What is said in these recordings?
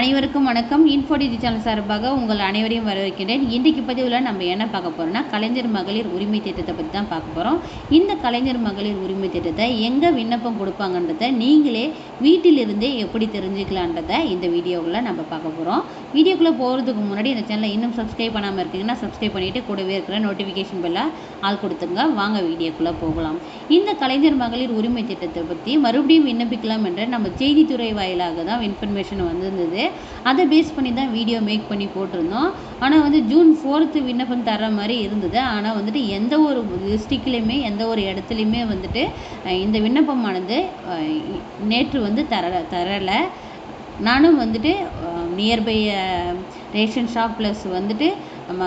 அனைவருக்கும் வணக்கம். இன்ஃபோடிஜி சேனல் சார்பாக உங்கள் அனைவரையும் வரவேற்கின்றேன். இன்றைக்கு பதிவில் நம்ம என்ன பார்க்க போகிறோம்னா கலைஞர் மகளிர் உரிமை திட்டத்தை பற்றி தான் பார்க்க போகிறோம் இந்த கலைஞர் மகளிர் உரிமை திட்டத்தை எங்கே விண்ணப்பம் கொடுப்பாங்கன்றதை நீங்களே வீட்டிலிருந்தே எப்படி தெரிஞ்சுக்கலான்றதை இந்த வீடியோவில் நம்ம பார்க்க போகிறோம் வீடியோக்குள்ளே போகிறதுக்கு முன்னாடி இந்த சேனலை இன்னும் சப்ஸ்கிரைப் பண்ணாமல் இருக்கீங்கன்னா சப்ஸ்கிரைப் பண்ணிவிட்டு கூடவே இருக்கிற நோட்டிஃபிகேஷன் பெல்லை ஆள் கொடுத்துங்க வாங்க வீடியோக்குள்ளே போகலாம். இந்த கலைஞர் மகளிர் உரிமை திட்டத்தை பற்றி மறுபடியும் விண்ணப்பிக்கலாம் என்ற நம்ம செய்தித்துறை வாயிலாக தான் இன்ஃபர்மேஷன் வந்திருந்தது. அதை பேஸ் பண்ணி தான் வீடியோ மேக் பண்ணி போட்டிருந்தோம். ஆனால் வந்து ஜூன் ஃபோர்த்து விண்ணப்பம் தர மாதிரி இருந்தது. ஆனால் வந்துட்டு எந்த ஒரு டிஸ்ட்ரிக்ட்லேயுமே எந்த ஒரு இடத்துலையுமே வந்துட்டு இந்த விண்ணப்பமானது நேற்று வந்து தர தரலை. நானும் வந்துட்டு நியர்பை ரேஷன் ஷாப் ப்ளஸ் வந்துட்டு நம்ம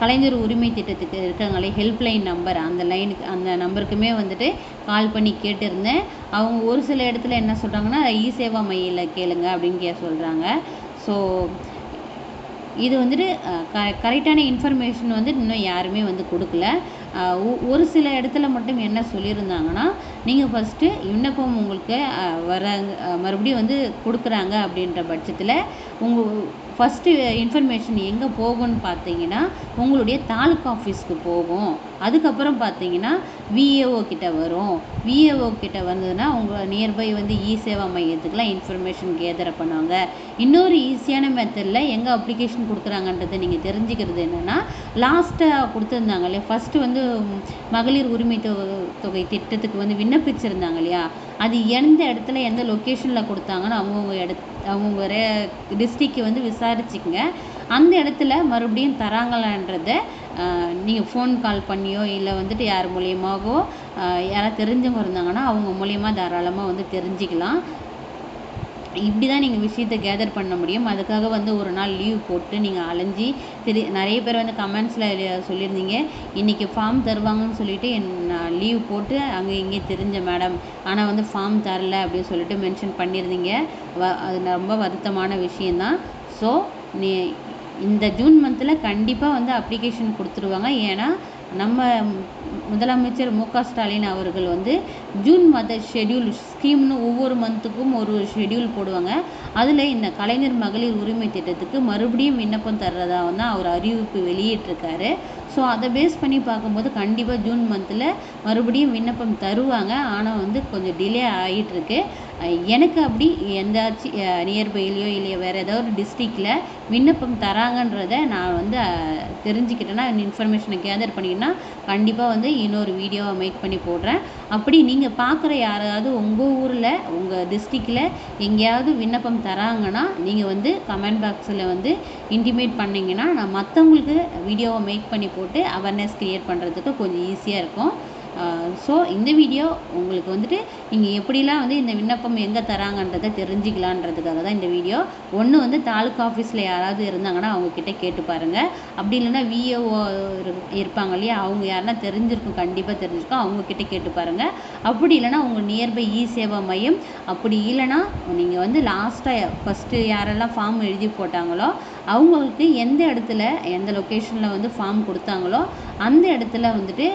கலைஞர் உரிமை திட்டத்துக்கு இருக்காங்களே ஹெல்ப்லைன் நம்பர் அந்த லைனுக்கு அந்த நம்பருக்குமே வந்துட்டு கால் பண்ணி கேட்டிருந்தேன். அவங்க ஒரு சில இடத்துல என்ன சொல்கிறாங்கன்னா இ சேவா மையில் கேளுங்க அப்படின்னு கே சொல்கிறாங்க ஸோ இது வந்துட்டு க கரெக்டான இன்ஃபர்மேஷன் வந்து இன்னும் யாருமே வந்து கொடுக்கல. ஒ- ஒரு சில இடத்துல மட்டும் என்ன சொல்லியிருந்தாங்கன்னா நீங்கள் ஃபஸ்ட்டு விண்ணப்பம் உங்களுக்கு வர மறுபடியும் வந்து கொடுக்குறாங்க அப்படின்ற பட்சத்தில் உங்கள் ஃபஸ்ட்டு இன்ஃபர்மேஷன் எங்கே போகும்னு பார்த்தீங்கன்னா உங்களுடைய தாலுக்கா ஆஃபீஸ்க்கு போகும். அதுக்கப்புறம் பார்த்தீங்கன்னா விஏஓ கிட்ட வரும். விஏஓ கிட்ட வந்ததுன்னா உங்கள் நியர்பை வந்து இ சேவா மையத்துக்குலாம் இன்ஃபர்மேஷன் கேதர் பண்ணுவாங்க. இன்னொரு ஈஸியான மெத்தடில் எங்கே அப்ளிகேஷன் கொடுக்குறாங்கன்றதை நீங்கள் தெரிஞ்சுக்கிறது என்னென்னா லாஸ்ட்டாக கொடுத்துருந்தாங்க இல்லையா? ஃபஸ்ட்டு வந்து மகளிர் உரிமை தொகை திட்டத்துக்கு வந்து விண்ணப்பிச்சிருந்தாங்க இல்லையா? அது எந்த இடத்துல எந்த லொக்கேஷனில் கொடுத்தாங்கன்னு அவங்கவுங்க இடத் அவங்கவுங்க டிஸ்ட்ரிக்கு வந்து விசாரிச்சுக்கங்க. அந்த இடத்துல மறுபடியும் தராங்களான்றதை நீங்கள் ஃபோன் கால் பண்ணியோ இல்லை வந்துட்டு யார் மூலியமாகவோ யாராவது தெரிஞ்சவங்க இருந்தாங்கன்னா அவங்க மூலியமாக தாராளமாக வந்து தெரிஞ்சுக்கலாம். இப்படி தான் நீங்கள் விஷயத்தை கேதர் பண்ண முடியும். அதுக்காக வந்து ஒரு நாள் லீவ் போட்டு நீங்கள் அலைஞ்சி திரு நிறைய பேர் வந்து கமெண்ட்ஸில் சொல்லியிருந்தீங்க. இன்றைக்கி ஃபார்ம் தருவாங்கன்னு சொல்லிட்டு என் நான் லீவ் போட்டு அங்கே இங்கே தெரிஞ்ச மேடம் ஆனால் வந்து ஃபார்ம் தரல அப்படின்னு சொல்லிட்டு மென்ஷன் பண்ணியிருந்தீங்க. வ அது ரொம்ப வருத்தமான விஷயந்தான் ஸோ நீ இந்த ஜூன் மந்தில் கண்டிப்பாக வந்து அப்ளிகேஷன் கொடுத்துருவாங்க. ஏன்னா நம்ம முதலமைச்சர் மு க ஸ்டாலின் அவர்கள் வந்து ஜூன் மத ஷெட்யூல் ஸ்கீம்னு ஒவ்வொரு மந்த்துக்கும் ஒரு ஒரு ஷெட்யூல் போடுவாங்க. அதில் இந்த கலைஞர் மகளிர் உரிமை திட்டத்துக்கு மறுபடியும் விண்ணப்பம் தர்றதாக வந்து அவர் அறிவிப்பு வெளியிட்டிருக்காரு. ஸோ அதை பேஸ் பண்ணி பார்க்கும்போது கண்டிப்பாக ஜூன் மந்தில் மறுபடியும் விண்ணப்பம் தருவாங்க. ஆனால் வந்து கொஞ்சம் டிலே ஆகிட்டுருக்கு எனக்கு அப்படி எந்தாச்சும் நியர்பைலையோ இல்லையோ வேறு ஏதாவது ஒரு டிஸ்ட்ரிக்டில் விண்ணப்பம் தராங்கன்றதை நான் வந்து தெரிஞ்சுக்கிட்டேன்னா இன்ஃபர்மேஷனை கேதர் பண்ணிக்கிட்டேன்னா கண்டிப்பாக வந்து இன்னொரு வீடியோவை மேக் பண்ணி போடுறேன். அப்படி நீங்கள் பார்க்குற யாராவது உங்கள் ஊரில் உங்கள் டிஸ்ட்ரிக்டில் எங்கேயாவது விண்ணப்பம் தராங்கன்னா நீங்கள் வந்து கமெண்ட் பாக்ஸில் வந்து இன்டிமேட் பண்ணிங்கன்னா நான் மற்றவங்களுக்கு வீடியோவை மேக் பண்ணி போட்டு அவேர்னஸ் க்ரியேட் பண்ணுறதுக்கு கொஞ்சம் ஈஸியாக இருக்கும். ஸோ இந்த வீடியோ உங்களுக்கு வந்துட்டு நீங்கள் எப்படிலாம் வந்து இந்த விண்ணப்பம் எங்கே தராங்கன்றதை தெரிஞ்சுக்கலான்றதுக்காக தான் இந்த வீடியோ ஒன்று வந்து தாலுக்கா ஆஃபீஸில் யாராவது இருந்தாங்கன்னா அவங்கக்கிட்ட கேட்டு பாருங்கள் அப்படி இல்லைன்னா விஏஓ இருப்பாங்க இல்லையா? அவங்க யாருன்னா தெரிஞ்சிருக்கும் கண்டிப்பாக தெரிஞ்சிருக்கும். அவங்கக்கிட்ட கேட்டு பாருங்கள் அப்படி இல்லைன்னா உங்கள் நியர்பை இ சேவா மையம். அப்படி இல்லைன்னா நீங்கள் வந்து லாஸ்ட்டாக ஃபஸ்ட்டு யாரெல்லாம் ஃபார்ம் எழுதி போட்டாங்களோ அவங்களுக்கு எந்த இடத்துல எந்த லொக்கேஷனில் வந்து ஃபார்ம் கொடுத்தாங்களோ அந்த இடத்துல வந்துட்டு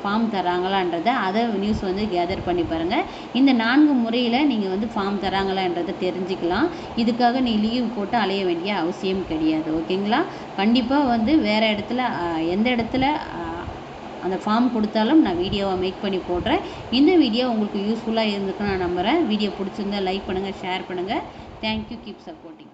ஃபார்ம் தராங்களான்றதை அதை நியூஸ் வந்து கேதர் பண்ணி பாருங்கள் இந்த நான்கு முறையில் நீங்கள் வந்து ஃபார்ம் தராங்களான்றதை தெரிஞ்சுக்கலாம். இதுக்காக நீ லீவ் போட்டு அலைய வேண்டிய அவசியம் கிடையாது ஓகேங்களா? கண்டிப்பாக வந்து வேறு இடத்துல எந்த இடத்துல அந்த ஃபார்ம் கொடுத்தாலும் நான் வீடியோவை மேக் பண்ணி போடுறேன். இந்த வீடியோ உங்களுக்கு யூஸ்ஃபுல்லாக இருந்துக்கு நான் நம்புகிறேன் வீடியோ பிடிச்சிருந்தா லைக் பண்ணுங்கள் ஷேர் பண்ணுங்கள் தேங்க்யூ கீப் சப்போர்ட்டிங்